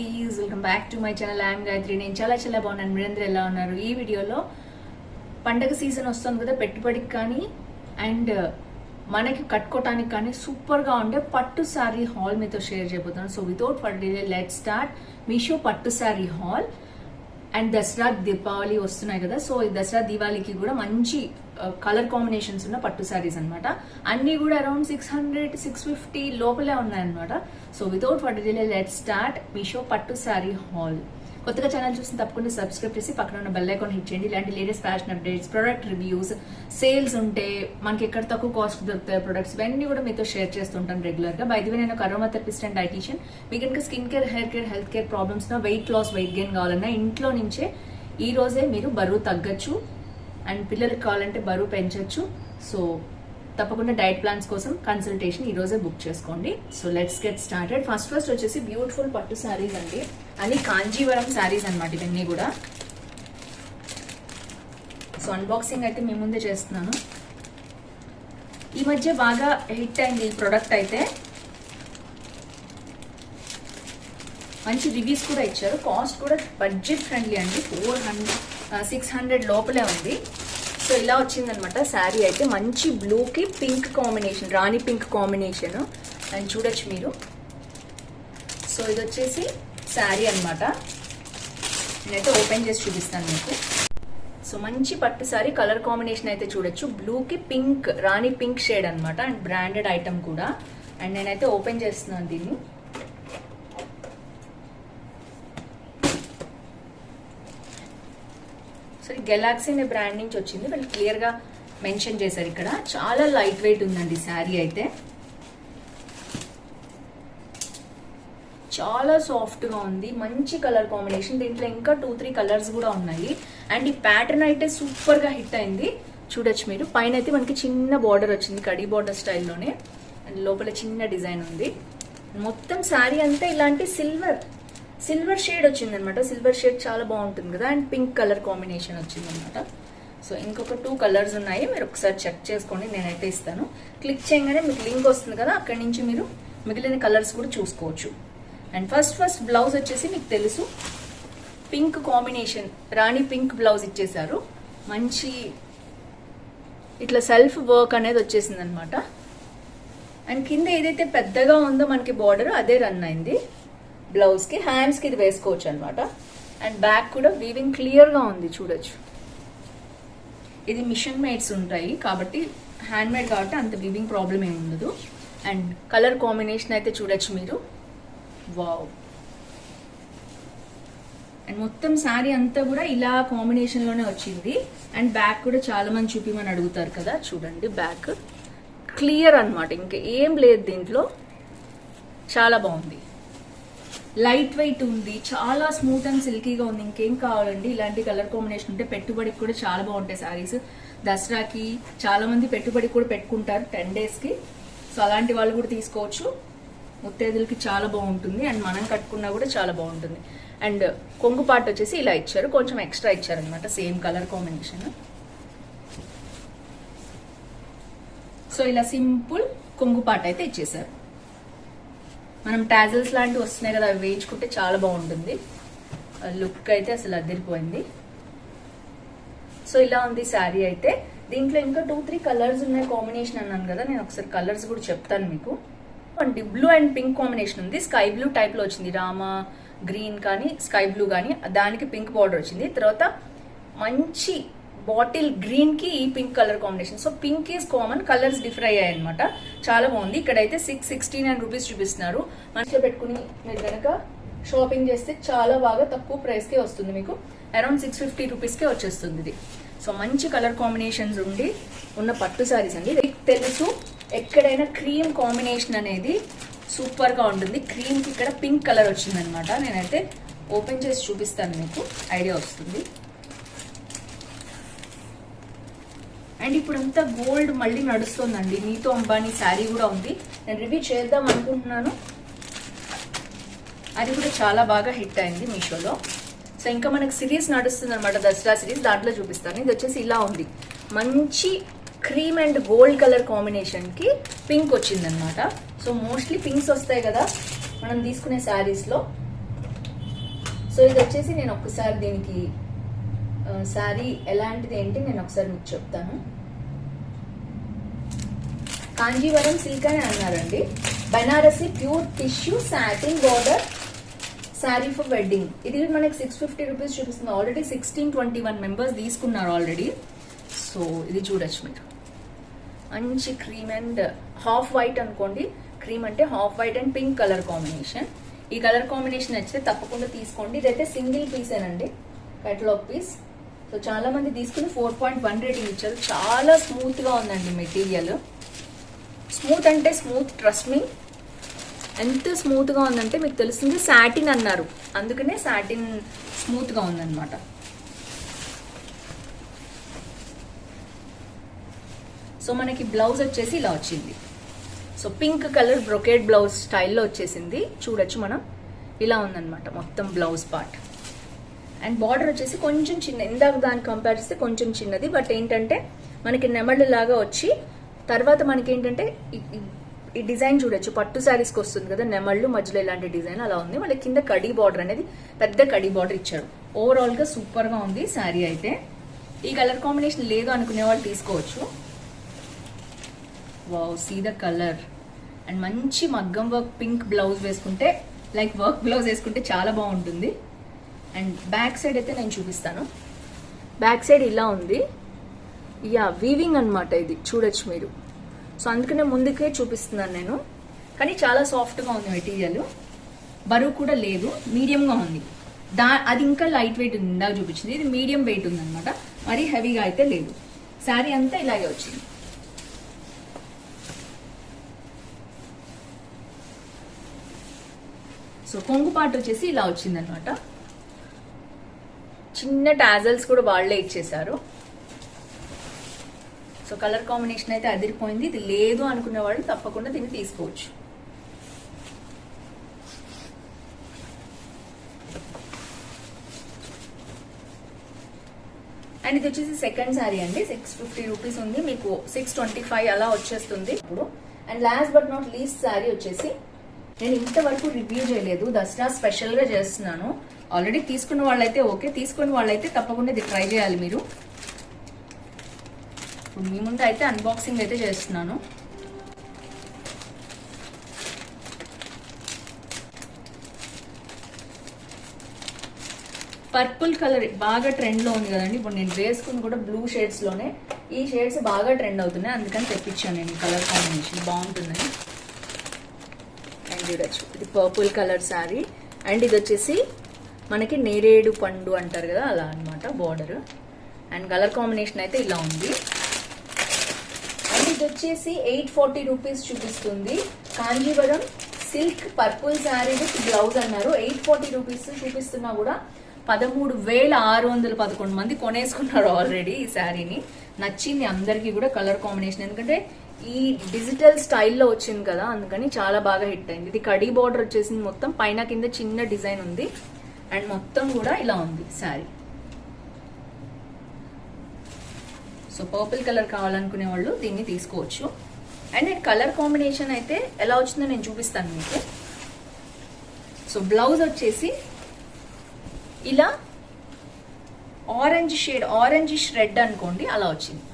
Beauties welcome back to my channel I'm Gayathri నేను చాలా చాలా బాగున్నాను. మీరందరూ ఎలా ఉన్నారు? ఈ వీడియోలో పండగ సీజన్ వస్తుంది కదా పెట్టుబడికి కానీ అండ్ uh, మనకి కట్టుకోవటానికి కానీ సూపర్గా ఉండే పట్టు శారీ హాల్ మీతో షేర్ చేయబోతున్నాను. So without for delay let start Meesho పట్టు శారీ హాల్ అండ్ దసరా దీపావళి వస్తున్నాయి కదా. సో ఈ దసరా దీపావళికి కూడా మంచి కలర్ కాంబినేషన్స్ ఉన్న పట్టు శారీస్ అన్నమాట. అన్ని కూడా around six hundred six fifty లోపలే ఉన్నాయన్నమాట. So without for delay let start Meesho పట్టు శారీ హాల్ కొత్తగా ఛానల్ చూసిన తప్పకుండా సబ్స్క్రైబ్ చేసి పక్కన ఉన్న బెల్ ఐకాన్ హిట్ చేయండి. ఇలాంటి latest fashion updates product reviews sales ఉంటే మనకి ఎక్కడ తక్కువ కాస్ట్ దొరుకుతాయి ప్రొడక్ట్స్ ఇవన్నీ కూడా మీతో షేర్ చేస్తుంటాను రెగ్యులర్గా. బయట నేను కరోమా థెరపిస్ట్ అండ్ డైటీషియన్ మీకు కనుక skin care hair care health care problems weight loss weight gain కావాలన్నా ఇంట్లో నుంచే ఈ రోజే మీరు బరువు తగ్గచ్చు. అండ్ పిల్లలకి కావాలంటే బరువు పెంచవచ్చు సో తప్పకుండా డైట్ ప్లాన్స్ కోసం కన్సల్టేషన్ ఈ రోజే బుక్ చేసుకోండి. So let's get started first first వచ్చేసి బ్యూటిఫుల్ పట్టు శారీస్ అండి. అని కాంజీవరం శారీస్ అనమాట ఇవన్నీ కూడా. సో అన్బాక్సింగ్ అయితే మీ ముందే చేస్తున్నాను. ఈ మధ్య బాగా హిట్ అయింది ఈ ప్రోడక్ట్ అయితే. మంచి రివ్యూస్ కూడా ఇచ్చారు. కాస్ట్ కూడా బడ్జెట్ ఫ్రెండ్లీ అండి. ఫోర్ హండ్రెడ్ సిక్స్ హండ్రెడ్ లోపలే ఉంది. సో ఇలా వచ్చిందనమాట శారీ అయితే. మంచి బ్లూకి pink combination rani pink combination. And చూడొచ్చు మీరు. సో ఇది వచ్చేసి శారీ అనమాట నేనైతే ఓపెన్ చేసి చూపిస్తాను మీకు. సో మంచి పట్టు సారీ కలర్ కాంబినేషన్ అయితే చూడొచ్చు. బ్లూకి పింక్ రాణి పింక్ షేడ్ అనమాట అండ్ బ్రాండెడ్ ఐటమ్ కూడా. అండ్ నేనైతే ఓపెన్ చేస్తున్నాను దీన్ని. సో గెలాక్సీ అనే బ్రాండ్ నుంచి వచ్చింది. వాళ్ళు క్లియర్గా మెన్షన్ చేశారు ఇక్కడ. చాలా లైట్ వెయిట్ ఉందండి శారీ అయితే. చాలా సాఫ్ట్గా ఉంది. మంచి కలర్ కాంబినేషన్ దీంట్లో ఇంకా టూ త్రీ కలర్స్ కూడా ఉన్నాయి. అండ్ ఈ ప్యాటర్న్ అయితే సూపర్గా హిట్ అయింది. చూడొచ్చు మీరు. పైన అయితే మనకి చిన్న బార్డర్ వచ్చింది. కడీ బార్డర్ స్టైల్లోనే అండ్ లోపల చిన్న డిజైన్ ఉంది. మొత్తం శారీ అంతా ఇలాంటి సిల్వర్ సిల్వర్ షేడ్ వచ్చింది అనమాట సిల్వర్ షేడ్ చాలా బాగుంటుంది కదా. అండ్ పింక్ కలర్ కాంబినేషన్ వచ్చింది అనమాట సో ఇంకొక టూ కలర్స్ ఉన్నాయి. మీరు ఒకసారి చెక్ చేసుకోండి. నేనైతే ఇస్తాను. క్లిక్ చేయగానే మీకు లింక్ వస్తుంది కదా. అక్కడి నుంచి మీరు మిగిలిన కలర్స్ కూడా చూసుకోవచ్చు. అండ్ ఫస్ట్ ఫస్ట్ బ్లౌజ్ వచ్చేసి మీకు తెలుసు. Pink combination rani pink blouse ఇచ్చేసారు మంచి ఇట్లా సెల్ఫ్ వర్క్ అనేది వచ్చేసింది అనమాట అండ్ కింద ఏదైతే పెద్దగా ఉందో మనకి బార్డర్ అదే రన్ అయింది. బ్లౌజ్కి హ్యాండ్స్కి ఇది వేసుకోవచ్చు అనమాట అండ్ బ్యాక్ కూడా వీవింగ్ క్లియర్గా ఉంది చూడొచ్చు. ఇది మిషన్ మేడ్స్ ఉంటాయి కాబట్టి హ్యాండ్ మేడ్ కాబట్టి అంత వీవింగ్ ప్రాబ్లం ఏమి ఉండదు. అండ్ కలర్ కాంబినేషన్ అయితే చూడొచ్చు మీరు. వావ్ అండ్ మొత్తం శారీ అంతా కూడా ఇలా కాంబినేషన్లోనే వచ్చింది. అండ్ బ్యాక్ కూడా చాలా మంది చూపిమని అడుగుతారు కదా చూడండి బ్యాక్ క్లియర్ అన్నమాట ఇంకా ఏం లేదు దీంట్లో. చాలా బాగుంది. లైట్ వెయిట్ ఉంది. చాలా స్మూత్ అండ్ సిల్కీగా ఉంది. ఇంకేం కావాలండి? ఇలాంటి కలర్ కాంబినేషన్ ఉంటే పెట్టుబడికి కూడా చాలా బాగుంటాయి శారీస్ దసరాకి చాలా మంది పెట్టుబడికి కూడా పెట్టుకుంటారు టెన్ డేస్కి సో అలాంటి వాళ్ళు కూడా తీసుకోవచ్చు. ముత్తైదులకి చాలా బాగుంటుంది. అండ్ మనం కట్టుకున్నా కూడా చాలా బాగుంటుంది. అండ్ కొంగు పాట వచ్చేసి ఇలా ఇచ్చారు. కొంచెం ఎక్స్ట్రా ఇచ్చారనమాట సేమ్ కలర్ కాంబినేషన్. సో ఇలా సింపుల్ కొంగు పాట అయితే ఇచ్చేసారు మనం టాజల్స్ లాంటివి వస్తున్నాయి కదా అవి వేయించుకుంటే చాలా బాగుంటుంది. లుక్ అయితే అసలు అదిరిపోయింది. సో ఇలా ఉంది శారీ అయితే. దీంట్లో ఇంకా టూ త్రీ కలర్స్ ఉన్నాయి కాంబినేషన్ అన్నాను కదా నేను ఒకసారి కలర్స్ కూడా చెప్తాను మీకు. The blue and pink combination ఉంది. స్కై బ్లూ టైప్లో వచ్చింది. రామా గ్రీన్ కానీ స్కై బ్లూ కానీ దానికి పింక్ బార్డర్ వచ్చింది. తర్వాత మంచి బాటిల్ గ్రీన్కి ఈ pink colour combination. So pink is common colours differ అయ్యాయి అనమాట చాలా బాగుంది. ఇక్కడైతే సిక్స్ సిక్స్టీ నైన్ రూపీస్ చూపిస్తున్నారు. మనసులో పెట్టుకుని మీరు కనుక షాపింగ్ చేస్తే చాలా బాగా తక్కువ ప్రైస్ కే వస్తుంది మీకు. అరౌండ్ సిక్స్ ఫిఫ్టీ రూపీస్ కే వచ్చేస్తుంది ఇది. సో మంచి కలర్ కాంబినేషన్స్ ఉండి ఉన్న పట్టు సారీస్ అండి. మీకు తెలుసు ఎక్కడైనా క్రీమ్ కాంబినేషన్ అనేది సూపర్గా ఉంటుంది. క్రీమ్కి ఇక్కడ పింక్ కలర్ వచ్చింది అనమాట నేనైతే ఓపెన్ చేసి చూపిస్తాను మీకు. ఐడియా వస్తుంది. అండ్ ఇప్పుడు అంతా గోల్డ్ మళ్ళీ నడుస్తుందండి. నీతో అంబానీ శారీ కూడా ఉంది. నేను రివ్యూ చేద్దాం అనుకుంటున్నాను. అది కూడా చాలా బాగా హిట్ అయింది మీషోలో. సో ఇంకా మనకు సిరీస్ నడుస్తుంది అనమాట దసరా సిరీస్. దాంట్లో చూపిస్తాను. ఇది వచ్చేసి ఇలా ఉంది. మంచి క్రీమ్ అండ్ గోల్డ్ కలర్ కాంబినేషన్కి పింక్ వచ్చిందనమాట సో మోస్ట్లీ పింక్స్ వస్తాయి కదా మనం తీసుకునే శారీస్లో. సో ఇది వచ్చేసి నేను ఒక్కసారి దీనికి శారీ ఎలాంటిది ఏంటి నేను ఒకసారి మీకు చెప్తాను. కాంజీవరం సిల్క్ అని అన్నారండి. Banarasi pure tissue satin border sari for wedding. ఇది మనకి సిక్స్ ఫిఫ్టీ రూపీస్ చూపిస్తుంది. Already sixteen twenty one members తీసుకున్నారు ఆల్రెడీ సో ఇది చూడొచ్చు మీరు. మంచి క్రీమ్ అండ్ హాఫ్ వైట్ అనుకోండి. క్రీమ్ అంటే half white and pink colour combination ఈ కలర్ కాంబినేషన్ నచ్చితే తప్పకుండా తీసుకోండి. ఇదైతే సింగిల్ పీసేనండి కట్లాగ్ పీస్ సో చాలా మంది తీసుకుని ఫోర్ పాయింట్ వన్ రేటింగ్ ఇచ్చారు. చాలా స్మూత్గా ఉందండి మెటీరియల్. స్మూత్ అంటే స్మూత్ ట్రస్ట్ మీ ఎంత స్మూత్గా ఉందంటే మీకు తెలుస్తుంది సాటిన్ అన్నారు. అందుకనే సాటిన్ స్మూత్గా ఉందన్నమాట. సో మనకి బ్లౌజ్ వచ్చేసి ఇలా వచ్చింది. So pink colour brocade blouse స్టైల్లో వచ్చేసింది. చూడొచ్చు మనం. ఇలా ఉందన్నమాట మొత్తం బ్లౌజ్ పార్ట్ అండ్ బార్డర్ వచ్చేసి కొంచెం చిన్న ఇందాక దాన్ని కంపేర్ చేస్తే కొంచెం చిన్నది. బట్ ఏంటంటే మనకి నెమళ్ళు లాగా వచ్చి తర్వాత మనకి ఏంటంటే ఈ- డిజైన్ చూడొచ్చు. పట్టు శారీస్కి వస్తుంది కదా నెమళ్ళు మధ్యలో ఇలాంటి డిజైన్ అలా ఉంది. మళ్ళీ కింద కడీ బార్డర్ అనేది పెద్ద కడీ బార్డర్ ఇచ్చాడు ఓవరాల్గా సూపర్గా ఉంది శారీ అయితే. ఈ కలర్ కాంబినేషన్ లేదు అనుకునే వాళ్ళు తీసుకోవచ్చు. Wow see the colour and మంచి మగ్గం వర్క్ పింక్ బ్లౌజ్ వేసుకుంటే లైక్ వర్క్ బ్లౌజ్ వేసుకుంటే చాలా బాగుంటుంది. అండ్ బ్యాక్ సైడ్ అయితే నేను చూపిస్తాను. బ్యాక్ సైడ్ ఇలా ఉంది. యా వీవింగ్ అన్నమాట ఇది. చూడొచ్చు మీరు. సో అందుకనే ముందుకే చూపిస్తున్నాను నేను. కానీ చాలా సాఫ్ట్గా ఉంది మెటీరియల్. బరువు కూడా లేదు. మీడియంగా ఉంది. దా అది ఇంకా లైట్ వెయిట్ ఉంది ఇందాక చూపించింది. ఇది మీడియం వెయిట్ ఉందనమాట మరీ హెవీగా అయితే లేదు. శారీ అంతా ఇలాగే వచ్చింది. సో కొంగు పాటు వచ్చేసి ఇలా వచ్చిందనమాట చిన్న టాజల్స్ కూడా వాళ్ళే ఇచ్చేసారు సో కలర్ కాంబినేషన్ అయితే అదిరిపోయింది. ఇది లేదు అనుకున్న వాళ్ళు తప్పకుండా దీన్ని తీసుకోవచ్చు. అండ్ ఇది వచ్చేసి సెకండ్ శారీ అండి. సిక్స్ ఫిఫ్టీ రూపీస్ ఉంది. మీకు సిక్స్ ట్వంటీ ఫైవ్ అలా వచ్చేస్తుంది ఇప్పుడు. And last but not least sari వచ్చేసి నేను ఇంతవరకు రివ్యూ చేయలేదు. దసరా స్పెషల్గా చేస్తున్నాను. ఆల్రెడీ తీసుకున్న వాళ్ళైతే ఓకే తీసుకున్న వాళ్ళైతే తప్పకుండా ఇది ట్రై చేయాలి మీరు. ఇప్పుడు మీ ముందు అయితే అన్బాక్సింగ్ అయితే చేస్తున్నాను. పర్పుల్ కలర్ బాగా ట్రెండ్లో ఉంది కదండి. ఇప్పుడు నేను వేసుకుని కూడా బ్లూ షేడ్స్లోనే ఈ షేడ్స్ బాగా ట్రెండ్ అవుతున్నాయి. అందుకని తెప్పించాను నేను కలర్ కాంబినేషన్ బాగుంటుందని. అండ్ చూడొచ్చు ఇది పర్పుల్ కలర్ శారీ అండ్ ఇది వచ్చేసి మనకి నేరేడు పండు అంటారు కదా అలా అన్నమాట బార్డర్ అండ్ కలర్ కాంబినేషన్ అయితే ఇలా ఉంది. అండ్ ఇది వచ్చేసి ఎయిట్ ఫార్టీ రూపీస్ చూపిస్తుంది. Kanjeevaram silk purple sari with blouse అన్నారు. ఎయిట్ ఫార్టీ రూపీస్ చూపిస్తున్నా కూడా పదమూడు వేల ఆరు వందల పదకొండు మంది కొనేసుకున్నారు ఆల్రెడీ ఈ శారీని నచ్చింది అందరికీ కూడా కలర్ కాంబినేషన్ ఎందుకంటే ఈ డిజిటల్ స్టైల్లో వచ్చింది కదా అందుకని చాలా బాగా హిట్ అయింది. ఇది కడీ బార్డర్ వచ్చేసింది మొత్తం. పైన కింద చిన్న డిజైన్ ఉంది. అండ్ మొత్తం కూడా ఇలా ఉంది శారీ. సో పర్పుల్ కలర్ కావాలనుకునే వాళ్ళు దీన్ని తీసుకోవచ్చు. అండ్ నేను కలర్ కాంబినేషన్ అయితే ఎలా వచ్చిందో నేను చూపిస్తాను మీకు. సో బ్లౌజ్ వచ్చేసి ఇలా ఆరెంజ్ షేడ్ ఆరెంజ్ రెడ్ అనుకోండి అలా వచ్చింది.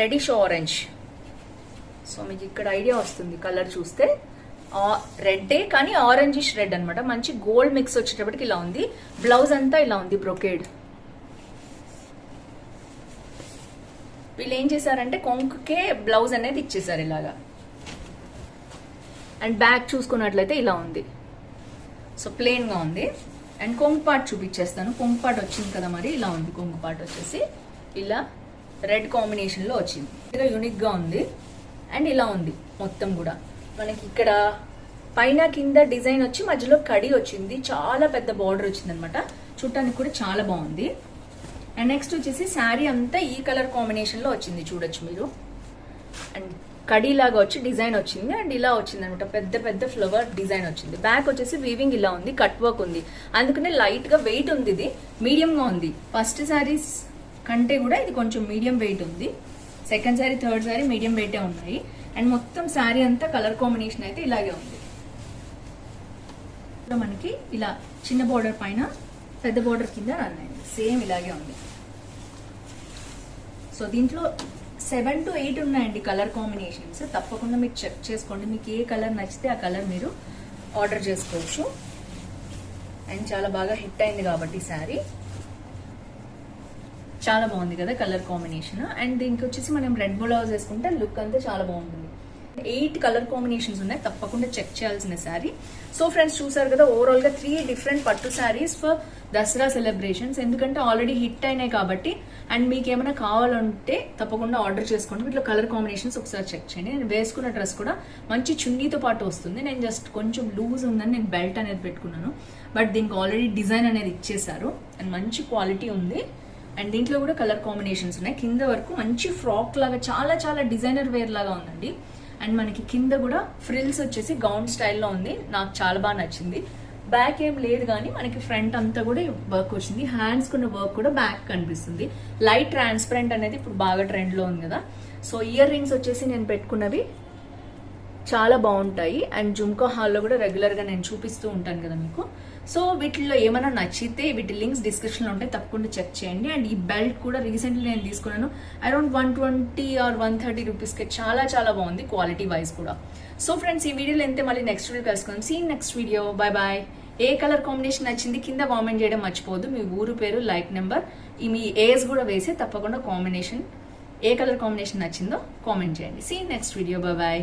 రెడిష్ ఆరెంజ్ సో మీకు ఇక్కడ ఐడియా వస్తుంది కలర్ చూస్తే. రెడ్డే కానీ ఆరెంజిష్ రెడ్ అనమాట మంచి గోల్డ్ మిక్స్ వచ్చేటప్పటికి ఇలా ఉంది. బ్లౌజ్ అంతా ఇలా ఉంది బ్రొకేడ్ వీళ్ళు ఏం చేశారంటే కొంకుకే బ్లౌజ్ అనేది ఇచ్చేసారు ఇలాగా. అండ్ బ్యాక్ చూసుకున్నట్లయితే ఇలా ఉంది. సో ప్లెయిన్గా ఉంది. అండ్ కొంగు పార్ట్ చూపించేస్తాను. కొంగు పాట వచ్చింది కదా మరి ఇలా ఉంది కొంగు పార్ట్ వచ్చేసి. ఇలా రెడ్ కాంబినేషన్లో వచ్చింది. ఇలా యూనిక్గా ఉంది. అండ్ ఇలా ఉంది మొత్తం కూడా. మనకి ఇక్కడ పైన కింద డిజైన్ వచ్చి మధ్యలో కడి వచ్చింది. చాలా పెద్ద బార్డర్ వచ్చింది అనమాట చూడటానికి కూడా చాలా బాగుంది. అండ్ నెక్స్ట్ వచ్చేసి శారీ అంతా ఈ కలర్ కాంబినేషన్లో వచ్చింది చూడొచ్చు మీరు. అండ్ కడీలాగా వచ్చి డిజైన్ వచ్చింది. అండ్ ఇలా వచ్చింది అనమాట పెద్ద పెద్ద ఫ్లవర్ డిజైన్ వచ్చింది. బ్యాక్ వచ్చేసి వీవింగ్ ఇలా ఉంది. కట్ వర్క్ ఉంది. అందుకనే లైట్గా వెయిట్ ఉంది ఇది. మీడియం గా ఉంది. ఫస్ట్ శారీస్ కంటే కూడా ఇది కొంచెం మీడియం వెయిట్ ఉంది. Second sari third sari medium వెయిటే ఉన్నాయి. అండ్ మొత్తం శారీ అంతా కలర్ కాంబినేషన్ అయితే ఇలాగే ఉంది. ఇప్పుడు మనకి ఇలా చిన్న బోర్డర్ పైన పెద్ద బోర్డర్ కింద రన్ అయింది. సేమ్ ఇలాగే ఉంది. సో దీంట్లో సెవెన్ టు ఎయిట్ ఉన్నాయండి కలర్ కాంబినేషన్స్ తప్పకుండా మీరు చెక్ చేసుకోండి. మీకు ఏ కలర్ నచ్చితే ఆ కలర్ మీరు ఆర్డర్ చేసుకోవచ్చు. అండ్ చాలా బాగా హిట్ అయింది కాబట్టి ఈ శారీ చాలా బాగుంది కదా కలర్ కాంబినేషన్. అండ్ దీనికి వచ్చేసి మనం రెడ్ బ్లౌజ్ వేసుకుంటే లుక్ అంతా చాలా బాగుంటుంది. ఎయిట్ కలర్ కాంబినేషన్స్ ఉన్నాయి. తప్పకుండా చెక్ చేయాల్సిన శారీ. సో ఫ్రెండ్స్ చూసారు కదా ఓవరాల్గా త్రీ డిఫరెంట్ పట్టు శారీస్ ఫర్ దసరా సెలబ్రేషన్స్ ఎందుకంటే ఆల్రెడీ హిట్ అయినాయి కాబట్టి అండ్ మీకు ఏమైనా కావాలంటే తప్పకుండా ఆర్డర్ చేసుకోండి. వీటిలో కలర్ కాంబినేషన్స్ ఒకసారి చెక్ చేయండి. నేను వేసుకున్న డ్రెస్ కూడా మంచి చున్నీతో పాటు వస్తుంది. నేను జస్ట్ కొంచెం లూజ్ ఉందని నేను బెల్ట్ అనేది పెట్టుకున్నాను. బట్ దీనికి ఆల్రెడీ డిజైన్ అనేది ఇచ్చేసారు అండ్ మంచి క్వాలిటీ ఉంది. అండ్ దీంట్లో కూడా కలర్ కాంబినేషన్స్ ఉన్నాయి. కింద వరకు మంచి ఫ్రాక్ లాగా చాలా చాలా డిజైనర్ వేర్ లాగా ఉందండి. అండ్ మనకి కింద కూడా ఫ్రిల్స్ వచ్చేసి గౌన్ స్టైల్లో ఉంది. నాకు చాలా బాగా నచ్చింది. బ్యాక్ ఏం లేదు కానీ మనకి ఫ్రంట్ అంతా కూడా వర్క్ వచ్చింది. హ్యాండ్స్ కున్న వర్క్ కూడా బ్యాక్ కనిపిస్తుంది. లైట్ ట్రాన్స్పరెంట్ అనేది ఇప్పుడు బాగా ట్రెండ్లో ఉంది కదా. సో ఇయర్ రింగ్స్ వచ్చేసి నేను పెట్టుకున్నవి చాలా బాగుంటాయి. అండ్ జుమ్కా హాల్లో కూడా రెగ్యులర్గా నేను చూపిస్తూ ఉంటాను కదా మీకు. సో వీటిల్లో ఏమైనా నచ్చితే వీటి లింక్స్ డిస్క్రిప్షన్లో ఉంటాయి తప్పకుండా చెక్ చేయండి. అండ్ ఈ బెల్ట్ కూడా రీసెంట్లీ నేను తీసుకున్నాను. Around one twenty or one thirty రూపీస్కి చాలా చాలా బాగుంది క్వాలిటీ వైజ్ కూడా. సో ఫ్రెండ్స్ ఈ వీడియోలో అయితే మళ్ళీ నెక్స్ట్ వీడియో కలుసుకుందాం. See next video bye bye ఏ కలర్ కాంబినేషన్ నచ్చింది కింద కామెంట్ చేయడం మర్చిపోదు మీ ఊరు పేరు లైక్ నెంబర్ ఈ మీ ఏజ్ కూడా వేసి తప్పకుండా కాంబినేషన్ ఏ కలర్ కాంబినేషన్ నచ్చిందో కామెంట్ చేయండి. See next video bye bye